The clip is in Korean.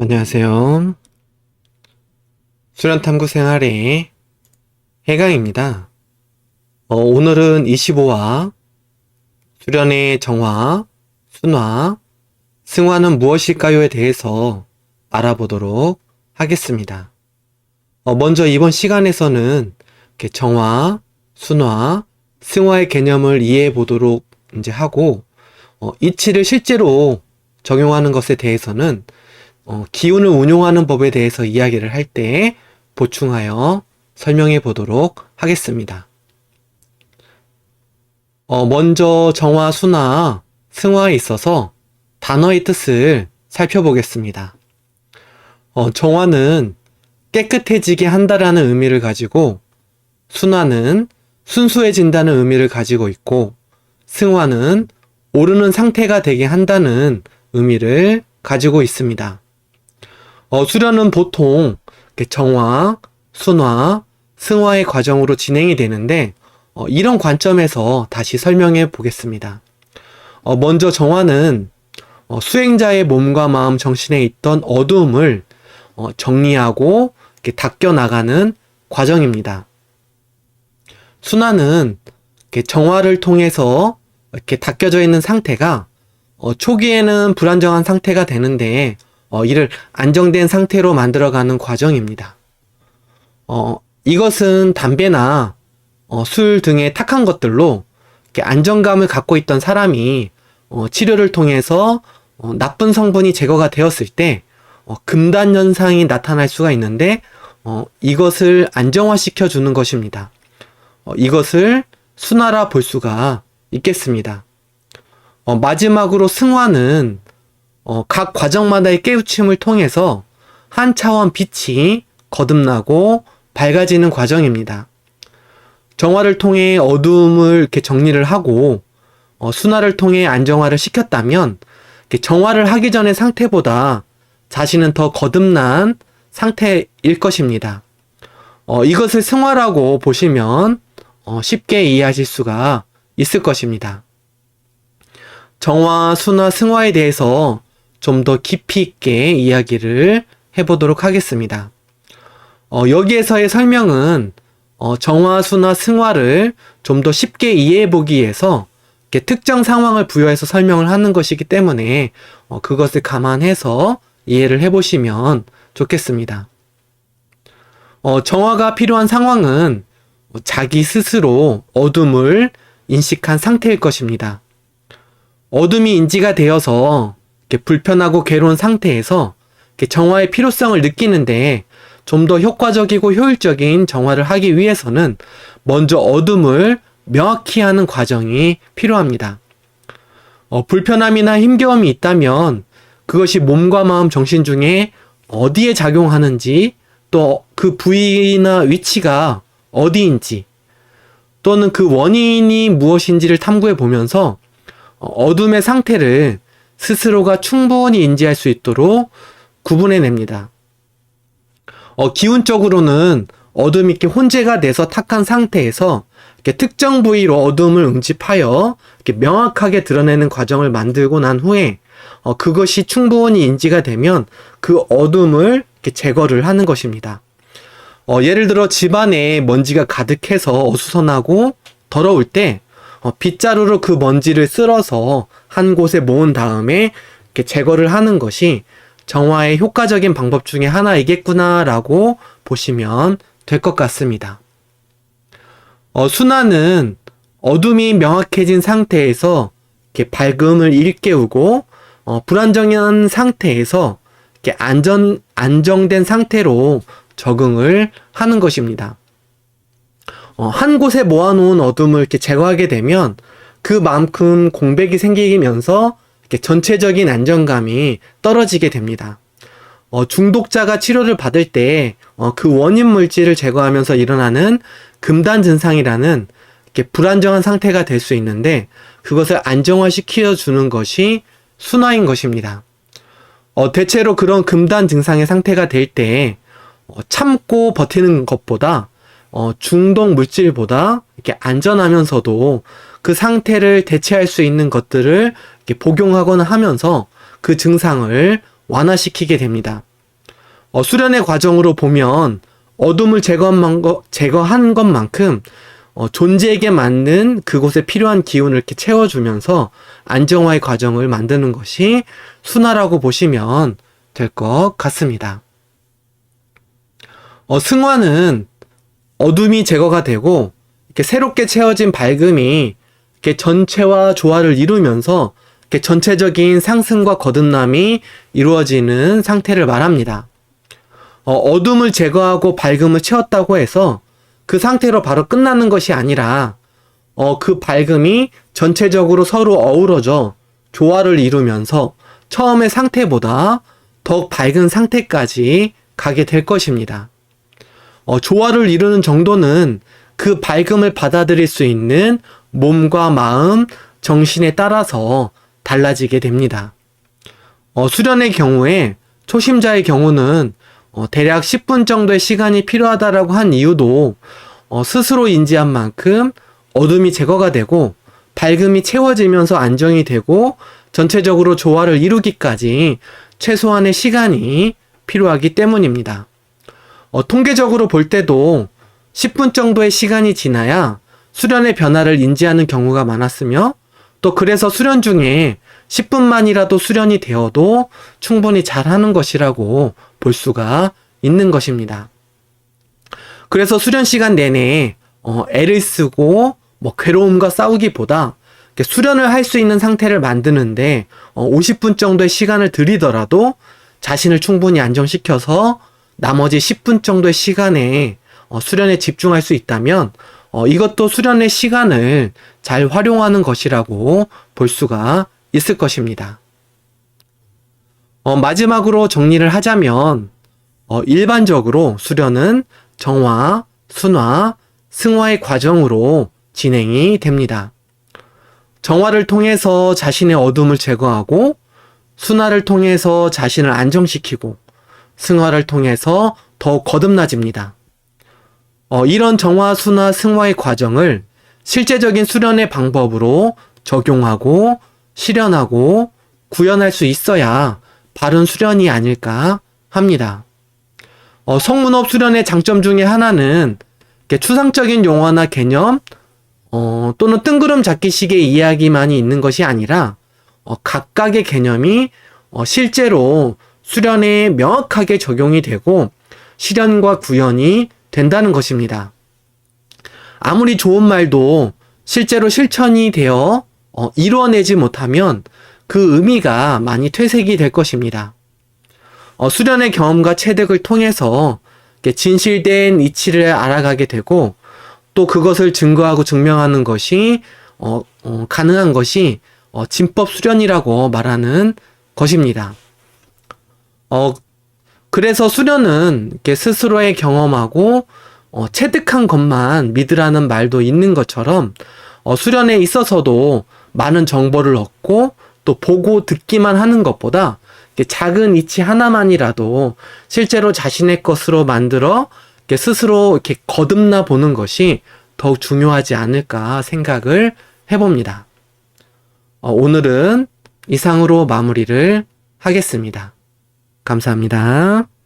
안녕하세요. 수련탐구 생활의 해강입니다. 어, 오늘은 25화 수련의 정화, 순화, 승화는 무엇일까요에 대해서 알아보도록 하겠습니다. 어, 먼저 이번 시간에서는 정화, 순화, 승화의 개념을 이해해 보도록 이제 하고 어, 이치를 실제로 적용하는 것에 대해서는 어, 기운을 운용하는 법에 대해서 이야기를 할 때 보충하여 설명해 보도록 하겠습니다. 어, 먼저 정화, 순화, 승화에 있어서 단어의 뜻을 살펴보겠습니다. 어, 정화는 깨끗해지게 한다라는 의미를 가지고 순화는 순수해진다는 의미를 가지고 있고 승화는 오르는 상태가 되게 한다는 의미를 가지고 있습니다. 어, 수련은 보통 정화, 순화, 승화의 과정으로 진행이 되는데 어, 이런 관점에서 다시 설명해 보겠습니다. 어, 먼저 정화는 어, 수행자의 몸과 마음, 정신에 있던 어두움을 어, 정리하고 닦여 나가는 과정입니다. 순화는 정화를 통해서 이렇게 닦여져 있는 상태가 어, 초기에는 불안정한 상태가 되는데 어, 이를 안정된 상태로 만들어가는 과정입니다. 어, 이것은 담배나 어, 술 등의 탁한 것들로 안정감을 갖고 있던 사람이 어, 치료를 통해서 어, 나쁜 성분이 제거가 되었을 때 어, 금단 현상이 나타날 수가 있는데 어, 이것을 안정화시켜 주는 것입니다. 어, 이것을 순화라 볼 수가 있겠습니다. 어, 마지막으로 승화는 어, 각 과정마다의 깨우침을 통해서 한 차원 빛이 거듭나고 밝아지는 과정입니다. 정화를 통해 어두움을 이렇게 정리를 하고 어, 순화를 통해 안정화를 시켰다면 정화를 하기 전의 상태보다 자신은 더 거듭난 상태일 것입니다. 어, 이것을 승화라고 보시면 어, 쉽게 이해하실 수가 있을 것입니다. 정화, 순화, 승화에 대해서 좀 더 깊이 있게 이야기를 해보도록 하겠습니다. 어, 여기에서의 설명은 어, 정화, 순화, 승화를 좀 더 쉽게 이해해 보기 위해서 특정 상황을 부여해서 설명을 하는 것이기 때문에 어, 그것을 감안해서 이해를 해보시면 좋겠습니다. 어, 정화가 필요한 상황은 자기 스스로 어둠을 인식한 상태일 것입니다. 어둠이 인지가 되어서 이렇게 불편하고 괴로운 상태에서 이렇게 정화의 필요성을 느끼는데 좀 더 효과적이고 효율적인 정화를 하기 위해서는 먼저 어둠을 명확히 하는 과정이 필요합니다. 어, 불편함이나 힘겨움이 있다면 그것이 몸과 마음, 정신 중에 어디에 작용하는지 또 그 부위나 위치가 어디인지 또는 그 원인이 무엇인지를 탐구해 보면서 어둠의 상태를 스스로가 충분히 인지할 수 있도록 구분해 냅니다. 어, 기운적으로는 어둠이 이렇게 혼재가 돼서 탁한 상태에서 이렇게 특정 부위로 어둠을 응집하여 이렇게 명확하게 드러내는 과정을 만들고 난 후에 어, 그것이 충분히 인지가 되면 그 어둠을 이렇게 제거를 하는 것입니다. 어, 예를 들어 집안에 먼지가 가득해서 어수선하고 더러울 때 어, 빗자루로 그 먼지를 쓸어서 한 곳에 모은 다음에 이렇게 제거를 하는 것이 정화의 효과적인 방법 중에 하나이겠구나라고 보시면 될 것 같습니다. 어, 순화는 어둠이 명확해진 상태에서 이렇게 밝음을 일깨우고 어, 불안정한 상태에서 이렇게 안전 안정된 상태로 적응을 하는 것입니다. 어, 한 곳에 모아놓은 어둠을 이렇게 제거하게 되면 그만큼 공백이 생기면서 이렇게 전체적인 안정감이 떨어지게 됩니다. 어, 중독자가 치료를 받을 때, 어, 그 원인 물질을 제거하면서 일어나는 금단 증상이라는 이렇게 불안정한 상태가 될 수 있는데, 그것을 안정화시켜 주는 것이 순화인 것입니다. 어, 대체로 그런 금단 증상의 상태가 될 때, 어, 참고 버티는 것보다 어, 중독 물질보다 이렇게 안전하면서도 그 상태를 대체할 수 있는 것들을 이렇게 복용하거나 하면서 그 증상을 완화시키게 됩니다. 어, 수련의 과정으로 보면 어둠을 제거한, 것, 제거한 것만큼 어, 존재에게 맞는 그곳에 필요한 기운을 이렇게 채워주면서 안정화의 과정을 만드는 것이 순화라고 보시면 될 것 같습니다. 어, 승화는 어둠이 제거가 되고 이렇게 새롭게 채워진 밝음이 이렇게 전체와 조화를 이루면서 이렇게 전체적인 상승과 거듭남이 이루어지는 상태를 말합니다. 어, 어둠을 제거하고 밝음을 채웠다고 해서 그 상태로 바로 끝나는 것이 아니라 어, 그 밝음이 전체적으로 서로 어우러져 조화를 이루면서 처음의 상태보다 더욱 밝은 상태까지 가게 될 것입니다. 어, 조화를 이루는 정도는 그 밝음을 받아들일 수 있는 몸과 마음, 정신에 따라서 달라지게 됩니다. 어, 수련의 경우에 초심자의 경우는 어, 대략 10분 정도의 시간이 필요하다라고 한 이유도 어, 스스로 인지한 만큼 어둠이 제거가 되고 밝음이 채워지면서 안정이 되고 전체적으로 조화를 이루기까지 최소한의 시간이 필요하기 때문입니다. 어, 통계적으로 볼 때도 10분 정도의 시간이 지나야 수련의 변화를 인지하는 경우가 많았으며 또 그래서 수련 중에 10분만이라도 수련이 되어도 충분히 잘하는 것이라고 볼 수가 있는 것입니다. 그래서 수련 시간 내내 어, 애를 쓰고 뭐 괴로움과 싸우기보다 수련을 할 수 있는 상태를 만드는데 어, 50분 정도의 시간을 들이더라도 자신을 충분히 안정시켜서 나머지 10분 정도의 시간에 어, 수련에 집중할 수 있다면 어, 이것도 수련의 시간을 잘 활용하는 것이라고 볼 수가 있을 것입니다. 어, 마지막으로 정리를 하자면 어, 일반적으로 수련은 정화, 순화, 승화의 과정으로 진행이 됩니다. 정화를 통해서 자신의 어둠을 제거하고 순화를 통해서 자신을 안정시키고 승화를 통해서 더욱 거듭나집니다. 어, 이런 정화, 순화, 승화의 과정을 실제적인 수련의 방법으로 적용하고 실현하고 구현할 수 있어야 바른 수련이 아닐까 합니다. 어, 성문업 수련의 장점 중에 하나는 추상적인 용어나 개념 어, 또는 뜬구름 잡기식의 이야기만이 있는 것이 아니라 어, 각각의 개념이 어, 실제로 수련에 명확하게 적용이 되고 실현과 구현이 된다는 것입니다. 아무리 좋은 말도 실제로 실천이 되어 어, 이루어내지 못하면 그 의미가 많이 퇴색이 될 것입니다. 어, 수련의 경험과 체득을 통해서 진실된 이치를 알아가게 되고 또 그것을 증거하고 증명하는 것이 어, 어, 가능한 것이 어, 진법 수련이라고 말하는 것입니다. 어, 그래서 수련은 이렇게 스스로의 경험하고 어, 체득한 것만 믿으라는 말도 있는 것처럼 어, 수련에 있어서도 많은 정보를 얻고 또 보고 듣기만 하는 것보다 작은 이치 하나만이라도 실제로 자신의 것으로 만들어 스스로 이렇게 거듭나 보는 것이 더욱 중요하지 않을까 생각을 해봅니다. 어, 오늘은 이상으로 마무리를 하겠습니다. 감사합니다.